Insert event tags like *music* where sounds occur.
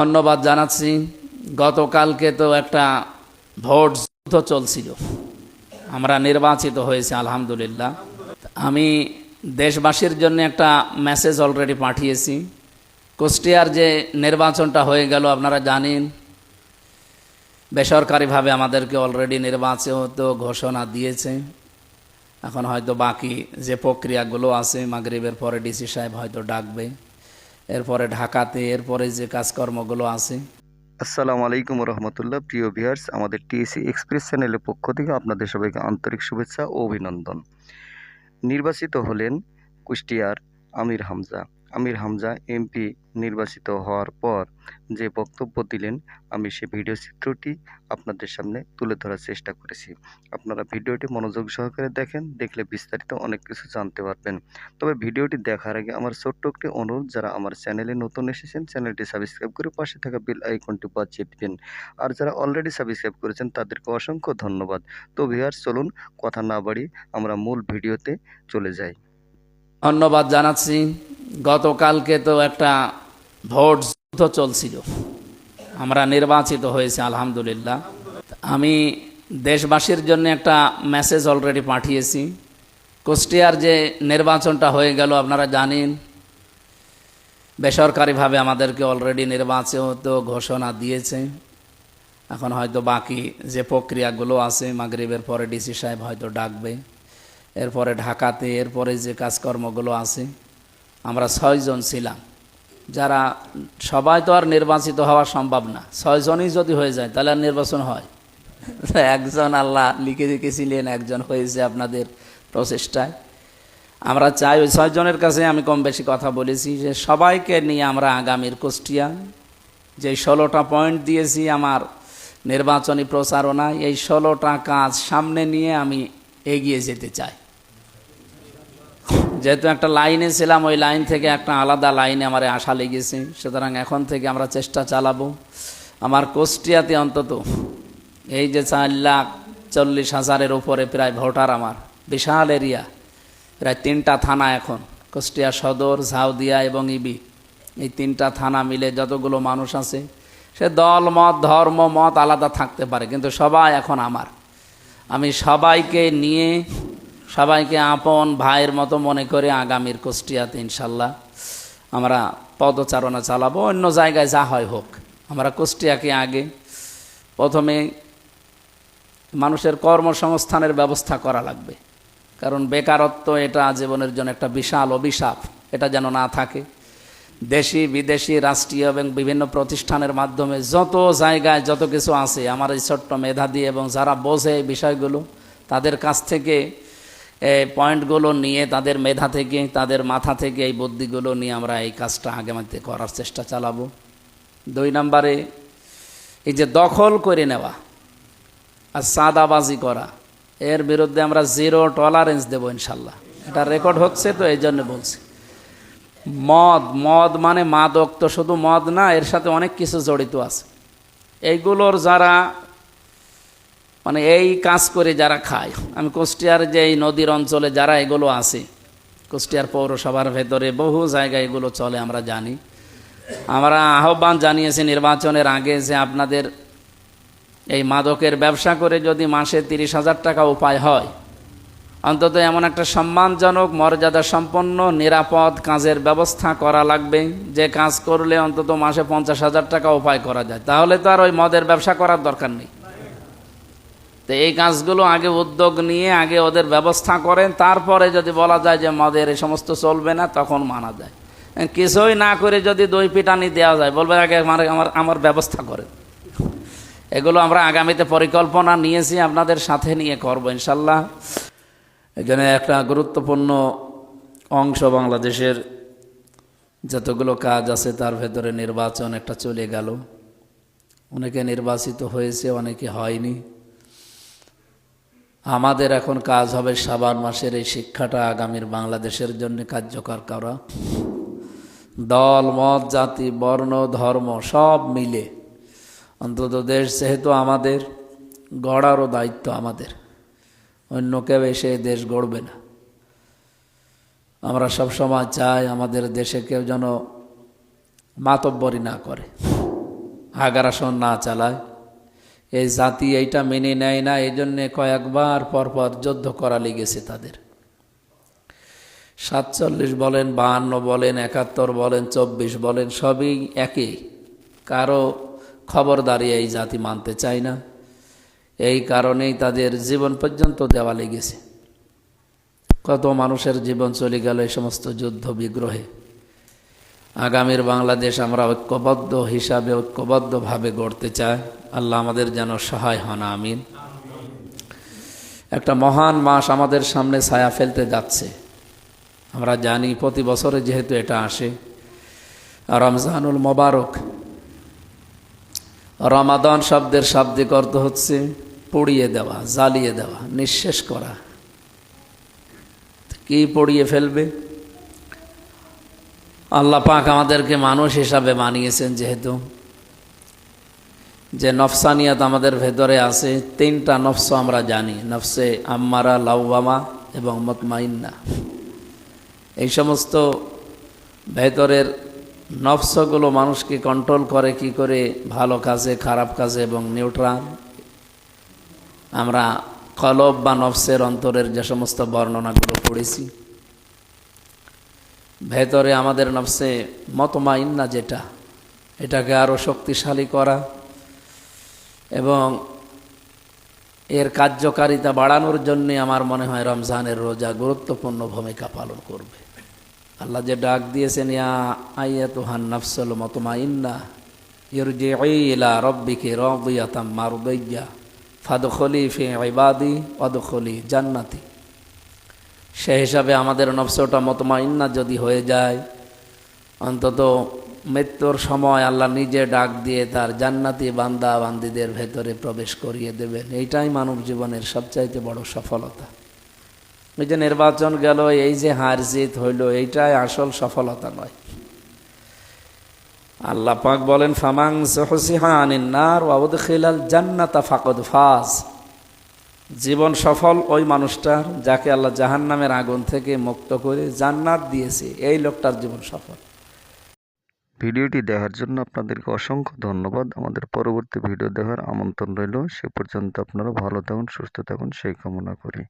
ধন্যবাদ জানাচ্ছি। গতকালকে তো একটা ভোট যুদ্ধ চলছিল। আমরা নির্বাচিত হয়েছি, আলহামদুলিল্লাহ। আমি দেশবাসীর জন্য একটা মেসেজ অলরেডি পাঠিয়েছি। কুষ্টিয়ার যে নির্বাচনটা হয়ে গেল, আপনারা জানেন, বেসরকারিভাবে আমাদেরকে অলরেডি নির্বাচিত ঘোষণা দিয়েছে। এখন হয়তো বাকি যে প্রক্রিয়াগুলো আছে, মাগরিবের পরে ডিসি সাহেব হয়তো ডাকবে। এরপরে ঢাকাতে, এরপরে যে কাজকর্মগুলো আছে। আসসালামু আলাইকুম রহমতুল্লাহ। প্রিয় ভিয়ার্স আমাদের টিএসি এক্সপ্রেস চ্যানেলের পক্ষ থেকে আপনাদের সবাইকে আন্তরিক শুভেচ্ছা ও অভিনন্দন। নির্বাচিত হলেন কুষ্টিয়ার আমির হামজা। আমির হামজা, এমপি নির্বাচিত হওয়ার পর যে বক্তব্য দিলেন, আমি সে ভিডিও চিত্রটি আপনাদের সামনে তুলে ধরার চেষ্টা করেছি। আপনারা ভিডিওটি মনোযোগ সহকারে দেখেন, দেখলে বিস্তারিত অনেক কিছু জানতে পারবেন। তবে ভিডিওটি দেখার আগে আমার ছোট্ট একটি অনুরোধ, যারা আমার চ্যানেলে নতুন এসেছেন, চ্যানেলটি সাবস্ক্রাইব করে পাশে থাকা বেল আইকনটি বাজিয়ে দিবেন। আর যারা অলরেডি সাবস্ক্রাইব করেছেন, তাদেরকে অসংখ্য ধন্যবাদ। তো ভিউয়ার্স, চলুন কথা না বাড়ি আমরা মূল ভিডিওতে চলে যাই। ধন্যবাদ জানাচ্ছি। গতকালকে তো একটা ভোট যুদ্ধ চলছিল। আমরা নির্বাচিত হয়েছি, আলহামদুলিল্লাহ। আমি দেশবাসীর জন্য একটা মেসেজ অলরেডি পাঠিয়েছি। কুষ্টিয়ার যে নির্বাচনটা হয়ে গেল, আপনারা জানেন, বেসরকারিভাবে আমাদেরকে অলরেডি নির্বাচিত ঘোষণা দিয়েছে। এখন হয়তো বাকি যে প্রক্রিয়াগুলো আছে, মাগরিবের পরে ডিসি সাহেব হয়তো ডাকবে। এরপরে ঢাকাতে, এরপরে যে কাজকর্মগুলো আছে, আমরা ছয়জন ছিলাম। যারা, সবাই তো আর নির্বাচিত হওয়া সম্ভব না। ছয়জনই যদি হয়ে যায়, তাহলে আর নির্বাচন হয়। *laughs* একজন আল্লাহ লিখে রেখেছিলেন, একজন হয়েছে আপনাদের প্রচেষ্টায়। আমরা চাই ওই ছয়জনের কাছে আমি কম বেশি কথা বলেছি যে, সবাইকে নিয়ে আমরা আগামীর কুষ্টিয়া, যে ষোলোটা পয়েন্ট দিয়েছি আমার নির্বাচনী প্রচারণায়, এই ষোলোটা কাজ সামনে নিয়ে আমি এগিয়ে যেতে চাই। যেহেতু একটা লাইনে ছিলাম, ওই লাইন থেকে একটা আলাদা লাইনে আমার আশা লেগেছে। সুতরাং এখন থেকে আমরা চেষ্টা চালাবো। আমার কুষ্টিয়াতে অন্তত এই যে চার লাখ চল্লিশ হাজারের উপরে প্রায় ভোটার আমার। বিশাল এরিয়া। প্রায় তিনটা থানা এখন। কুষ্টিয়া সদর, ঝাউদিয়া এবং ইবি। এই তিনটা থানা মিলে যতগুলো মানুষ আছে, সে দল, মত, ধর্ম, মত আলাদা থাকতে পারে, কিন্তু সবাই এখন আমার। আমি সবাইকে নিয়ে সবাইকে আপন ভাইয়ের মতো মনে করে আগামীর কুষ্টিয়াতে ইনশাল্লাহ আমরা পদচারণা চালাবো, অন্য জায়গায় যা হয় হোক। আমরা কুষ্টিয়াকে আগে প্রথমে মানুষের কর্মসংস্থানের ব্যবস্থা করা লাগবে। কারণ বেকারত্ব এটা জীবনের জন্য একটা বিশাল অভিশাপ, এটা যেন না থাকে। দেশি, বিদেশি, রাষ্ট্রীয় এবং বিভিন্ন প্রতিষ্ঠানের মাধ্যমে যত জায়গায় যত কিছু আছে, আমার এই ছোট্ট মেধা দিয়ে এবং যারা বোঝে এই বিষয়গুলো, তাদের কাছ থেকে পয়েন্টগুলো নিয়ে তাদের মেধা থেকে, তাদের মাথা থেকে এই বুদ্ধিগুলো নিয়ে আমরা এই কাজটা আগে আগামীতে করার চেষ্টা চালাবো। দুই নম্বরে, এই যে দখল করে নেওয়া আর সাদাবাজি করা, এর বিরুদ্ধে আমরা জিরো টলারেন্স দেবো ইনশাল্লাহ। এটা রেকর্ড হচ্ছে তো, এই জন্য বলছি। মদ মদ মানে মাদক তো শুধু মদ না, এর সাথে অনেক কিছু জড়িত আছে। এইগুলোর যারা মানে এই কাজ করে যারা খায়। আমি কুষ্টিয়ার যে এই নদীর অঞ্চলে যারা এগুলো আছে, কুষ্টিয়ার পৌরসভার ভেতরে বহু জায়গায় এগুলো চলে, আমরা জানি। আমরা আহ্বান জানিয়েছি নির্বাচনের আগে যে আপনাদের এই মাদকের ব্যবসা করে যদি মাসে তিরিশ হাজার টাকা উপায় হয়, অন্তত এমন একটা সম্মানজনক মর্যাদা সম্পন্ন নিরাপদ কাজের ব্যবস্থা করা লাগবে। যে কাজ করলে অন্তত মাসে পঞ্চাশ হাজার টাকা উপায় করা যায়। তাহলে তো আর ওই মদের ব্যবসা করার দরকার নেই। তো এই কাজগুলো আগে উদ্যোগ নিয়ে, আগে ওদের ব্যবস্থা করেন, তারপরে যদি বলা যায় যে মদের এই সমস্ত চলবে না, তখন মানা যায়। কিছুই না করে যদি দই পিটানি দেওয়া যায় বলবে আগে আমার আমার আমার ব্যবস্থা করেন। এগুলো আমরা আগামীতে পরিকল্পনা নিয়েছি, আপনাদের সাথে নিয়ে করব ইনশাল্লাহ। এখানে একটা গুরুত্বপূর্ণ অংশ বাংলাদেশের যতগুলো কাজ আছে, তার ভেতরে নির্বাচন একটা চলে গেল। অনেকে নির্বাচিত হয়েছে, অনেকে হয়নি। আমাদের এখন কাজ হবে সাবান মাসের এই শিক্ষাটা আগামীর বাংলাদেশের জন্য কার্যকর করা। দল, মত, জাতি, বর্ণ, ধর্ম সব মিলে। অন্তত দেশ যেহেতু আমাদের, গড়ারও দায়িত্ব আমাদের। অন্য কেউ এসে দেশ গড়বে না। আমরা সব সময় চাই আমাদের দেশে কেউ যেন মাতব্বরি না করে। আগ্রাসন না চালায়। এই জাতি এইটা মেনে নেয় না এই জন্যে কয়েকবার পরপর যুদ্ধ করা লেগেছে তাদের। সাতচল্লিশ বলেন, বাহান্ন বলেন, একাত্তর বলেন, চব্বিশ বলেন, সবই একই কারও খবরদারি এই জাতি মানতে চায় না। এই কারণেই তাদের জীবন পর্যন্ত দেওয়া লেগেছে। কত মানুষের জীবন চলে গেল এই সমস্ত যুদ্ধ বিগ্রহে। আগামীর বাংলাদেশ আমরা ঐক্যবদ্ধ হিসাবে ঐক্যবদ্ধভাবে গড়তে চাই। আল্লাহ আমাদের যেন সহায় হন, আমিন। একটা মহান মাস আমাদের সামনে ছায়া ফেলতে যাচ্ছে। আমরা জানি প্রতি বছরে যেহেতু এটা আসে। রমজানুল মোবারক, রমাদান শব্দের শাব্দিক অর্থ হচ্ছে পুড়িয়ে দেওয়া, জ্বালিয়ে দেওয়া, নিঃশেষ করা। কি পড়িয়ে ফেলবে? আল্লাহ পাক আমাদেরকে মানুষ হিসাবে মানিয়েছেন যেহেতু। যে নফসানিয়াত আমাদের ভেতরে আছে, তিনটা নফস আমরা জানি, নফসে আম্মারা লাউবামা এবং মতমাইন্না। এই সমস্ত ভেতরের নফসগুলো মানুষকে কন্ট্রোল করে, কি করে? ভালো কাজে, খারাপ কাজে এবং নিউট্রাল আমরা কলব বা নফসের অন্তরের যে সমস্ত বর্ণনাগুলো পড়েছি ভেতরে আমাদের নফসে মতমাইন্না যেটা, এটাকে আরও শক্তিশালী করা এবং এর কার্যকারিতা বাড়ানোর জন্যে আমার মনে হয় রমজানের রোজা গুরুত্বপূর্ণ ভূমিকা পালন করবে। আল্লাহ যে ডাক দিয়েছেন, ইয়া আইয়াতুহান নফসল মতমাইন্না ইরজি ইলা রব্বিকে রদিয়াতাম মারুদাইয়া ফাদখলি ফি ইবাদি অদখলি জান্নাতি। সে হিসাবে আমাদের নফসটা মতমাইন্না যদি হয়ে যায়। অন্তত মৃত্যুর সময় আল্লাহ নিজে ডাক দিয়ে তার জান্নাতি বান্দা বান্দিদের ভেতরে প্রবেশ করিয়ে দেবেন। এইটাই মানব জীবনের সবচাইতে বড় সফলতা। এই যে নির্বাচন গেল, এই যে হার জিত হইল, এইটাই আসল সফলতা নয়। আল্লাহ পাক বলেন ফামাং ওয়াবদ খিলাল জান্নাতা ফাকদ ফাজ। জীবন সফল ওই মানুষটার যাকে আল্লাহ জাহান নামের আগুন থেকে মুক্ত করে জান্নাত দিয়েছে, এই লোকটার জীবন সফল। ভিডিওটি দেখার জন্য আপনাদেরকে অসংখ্য ধন্যবাদ। আমাদের পরবর্তী ভিডিও দেখার আমন্ত্রণ রইল। সে পর্যন্ত আপনারা ভালো থাকুন, সুস্থ থাকুন, সেই কামনা করি।